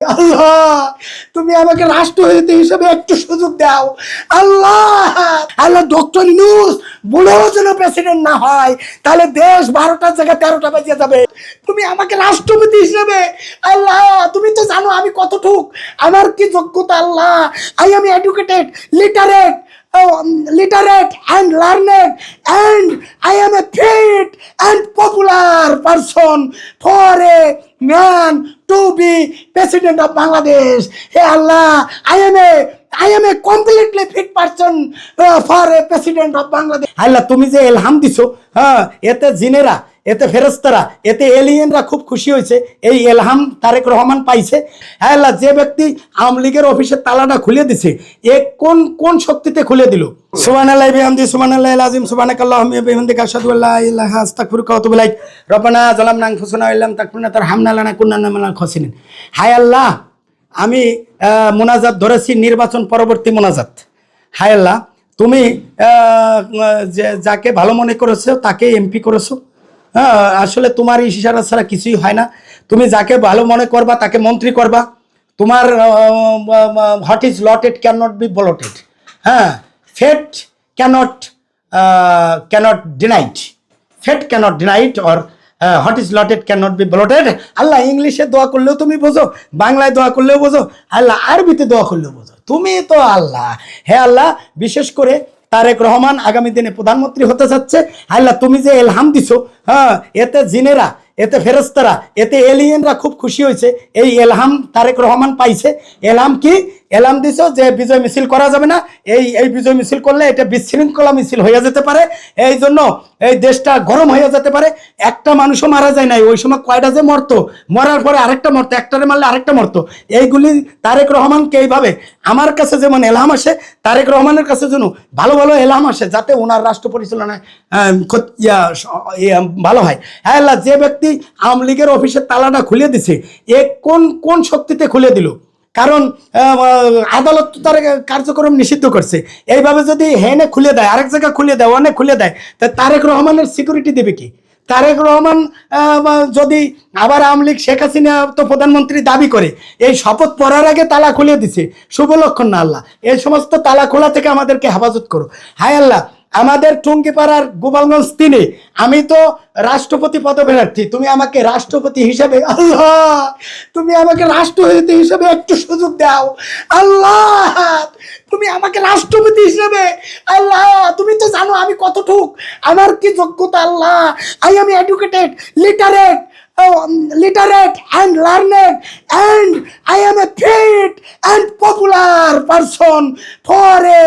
আল্লাহ, তুমি আমাকে রাষ্ট্রপতি হিসেবে একটু সুযোগ দাও। আল্লাহ আল্লাহ ডক্টর ইউনুস বলেও যেন প্রেসিডেন্ট না হয়, তাহলে দেশ বারোটার জায়গায় তেরোটা বেজে যাবে। তুমি আমাকে রাষ্ট্রপতি হিসেবে, আল্লাহ, তুমি তো জানো আমি কতটুক। আমার কি যোগ্যতা, Allah? I am educated literate literate and learned and I am a fit and popular person for a man to be president of Bangladesh hey Allah I am a I am a completely fit person for a president of Bangladesh Allah, তুমি যে এলহাম দিছো হ্যাঁ এতে জিনেরা এতে ফেরস্তারা এতে এলিয়েনরা খুব খুশি হয়েছে। এই এলহাম তারেক রহমান পাইছে। হ্যাঁ আল্লাহ, যে ব্যক্তি আওয়ামী লীগের অফিসের তালাটা খুলে দিছে, এ কোন কোন শক্তিতে খুলে দিল? সুবান আল্লাহ আজিম আল্লাহ কাশাদু আল্লাহ, আমি মোনাজাত ধরেছি নির্বাচন পরবর্তী মোনাজাত। হায় আল্লাহ, তুমি যাকে ভালো মনে করেছ তাকে এমপি করেছ। হ্যাঁ আসলে তোমার এই ইশারা ছাড়া কিছুই হয় না। তুমি যাকে ভালো মনে করবা, তাকে মন্ত্রী করবা। তোমার what is lotted can not be blotted হ্যাঁ fate cannot cannot deny it fate cannot deny it or what is lotted can not be blotted Allah ইংলিশে দোয়া করলেও তুমি বোঝো, বাংলায় দোয়া করলেও বোঝো, আল্লাহ আরবিতে দোয়া করলেও বোঝো। তুমি তো আল্লাহ। হে আল্লাহ, বিশেষ করে তারেক রহমান আগামী দিনে প্রধানমন্ত্রী হতে যাচ্ছে। আল্লাহ তুমি যে এলহাম দিছো হ্যাঁ এতে জিনেরা, এতে ফেরস্তারা এতে এলিয়েনরা খুব খুশি হয়েছে। এই এলহাম তারেক রহমান পাইছে। এলহাম কি? এলাম দিছো যে বিজয় মিছিল করা যাবে না। এই এই বিজয় মিছিল করলে এটা বিশৃঙ্খলা মিছিল হয়ে যেতে পারে। এই জন্য এই দেশটা গরম হয়ে যেতে পারে। একটা মানুষও মারা যায় নাই। ওই সময় কয়টা যে মরতো? মরার পরে আরেকটা মরতো, একটারে মারলে আরেকটা মরতো। এইগুলি তারেক রহমানকে এইভাবে আমার কাছে যেমন এলাম আসে, তারেক রহমানের কাছে যেন ভালো ভালো এলাম আসে, যাতে ওনার রাষ্ট্র পরিচালনায় ভালো হয়। হ্যাঁ যে ব্যক্তি আওয়ামী লীগের অফিসের তালাটা খুলে দিছে, এ কোন কোন শক্তিতে খুলে দিল? কারণ আদালত তার কার্যক্রম নিষিদ্ধ করছে। এইভাবে যদি হেনে খুলে দেয়, আরেক জায়গায় খুলে দেয়, অনেক খুলে দেয়, তা তারেক রহমানের সিকিউরিটি দেবে কি? তারেক রহমান যদি আবার আওয়ামী লীগ, শেখ হাসিনা তো প্রধানমন্ত্রী দাবি করে, এই শপথ পড়ার আগে তালা খুলে দিছে। শুভ লক্ষণ না আল্লাহ, এই সমস্ত তালা খোলা থেকে আমাদেরকে হেফাজত করো। হায় আল্লাহ আমাদের টুঙ্গিপাড়ার গোপালগঞ্জ তিনে আমি তো রাষ্ট্রপতি পদপ্রার্থী, তুমি আমাকে রাষ্ট্রপতি হিসেবে, আল্লাহ, তুমি আমাকে রাষ্ট্রপতি হিসেবে একটু সুযোগ দাও, আল্লাহ, তুমি আমাকে রাষ্ট্রপতি হিসেবে, আল্লাহ, তুমি তো জানো আমি কতটুক, আমার কি যোগ্যতা, Allah I am educated literate literate and learned, and I am a fit and popular person for a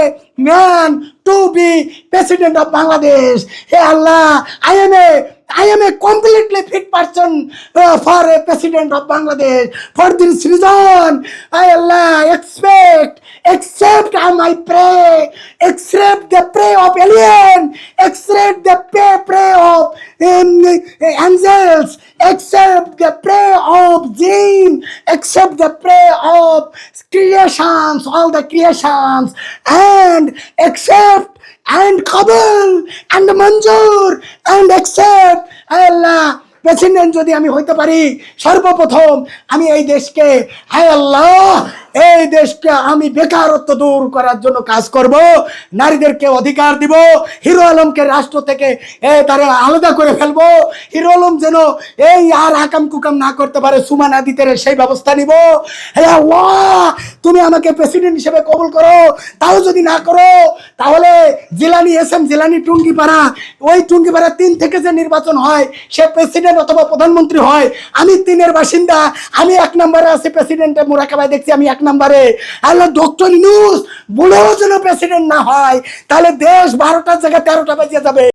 man to be president of Bangladesh. Hey Allah, I am a I am a completely fit person uh, for a president of Bangladesh. For this reason, I Allah expect, accept uh, my pray, accept the prayer of alien, accept the pray, prayer of um, angels, accept the prayer of jinn, accept the prayer of creations, all the creations, and accept and Kabul and Manjur and accept Allah president যদি আমি হইতে পারি সর্বপ্রথম আমি এই দেশকে হায় আল্লাহ এই দেশকে আমি বেকারত্ব দূর করার জন্য কাজ করব, নারীদেরকে অধিকার দিব, হিরো আলমকে রাষ্ট্র থেকে, এ, তারা আলাদা করে ফেলব, হিরো আলম যেন এই আর আকাম কুকাম না করতে পারে সুমা নাদিতে সেই ব্যবস্থা নিব। হে তুমি আমাকে প্রেসিডেন্ট হিসেবে কবুল করো, তাও যদি না করো, তাহলে জিলানি এস এম জিলানি টুঙ্গিপাড়া, ওই টুঙ্গিপাড়া তিন থেকে যে নির্বাচন হয়, সে প্রেসিডেন্ট অথবা প্রধানমন্ত্রী হয়, আমি তিনের বাসিন্দা, আমি এক নম্বরে আছি, প্রেসিডেন্টের মোরাকাবায় দেখছি, আমি এক নম্বরে, আল্লাহ ডক্টর নিউজ বুড়ো যেন প্রেসিডেন্ট না হয়, তাহলে দেশ বারোটার জায়গায় তেরোটা বেজে যাবে।